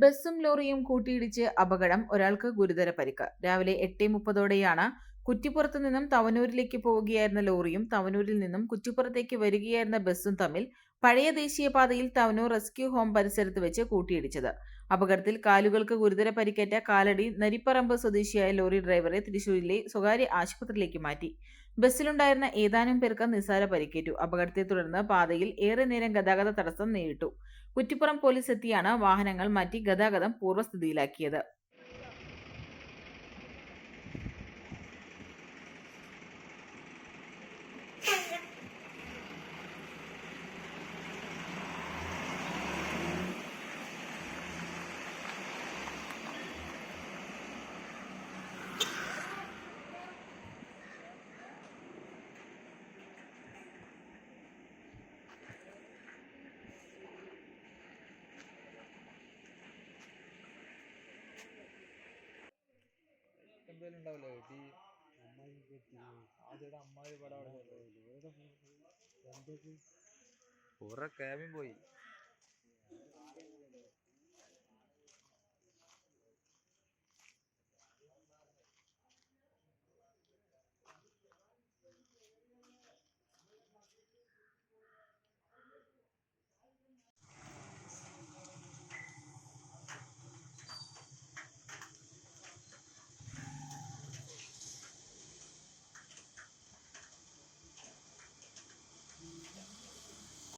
ബസ്സും ലോറിയും കൂട്ടിയിടിച്ച് അപകടം ഒരാൾക്ക് ഗുരുതര പരിക്ക്. രാവിലെ എട്ട് മുപ്പതോടെയാണ് കുറ്റിപ്പുറത്ത് നിന്നും തവനൂരിലേക്ക് പോവുകയായിരുന്ന ലോറിയും തവനൂരിൽ നിന്നും കുറ്റിപ്പുറത്തേക്ക് വരികയായിരുന്ന ബസ്സും തമ്മിൽ പഴയ ദേശീയപാതയിൽ തവനൂർ റെസ്ക്യൂ ഹോം പരിസരത്ത് വെച്ച് കൂട്ടിയിടിച്ചത്. അപകടത്തിൽ കാലുകൾക്ക് ഗുരുതര പരിക്കേറ്റ കാലടി നരിപ്പറമ്പ് സ്വദേശിയായ ലോറി ഡ്രൈവറെ തൃശൂരിലെ സ്വകാര്യ ആശുപത്രിയിലേക്ക് മാറ്റി. ബസ്സിലുണ്ടായിരുന്ന ഏതാനും പേർക്ക് നിസ്സാര പരിക്കേറ്റു. അപകടത്തെ തുടർന്ന് പാതയിൽ ഏറെ നേരം ഗതാഗത തടസ്സം നേരിട്ടു. കുറ്റിപ്പുറം പോലീസ് എത്തിയാണ് വാഹനങ്ങൾ മാറ്റി ഗതാഗതം പൂർവസ്ഥിതിയിലാക്കിയത് എന്തേലും ഉണ്ടാവില്ലേ ഇടി അമ്മായി പറ്റി ആദ്യയുടെ അമ്മായി പടം എന്തൊക്കെ കുറെ ക്യാബിൻ പോയി.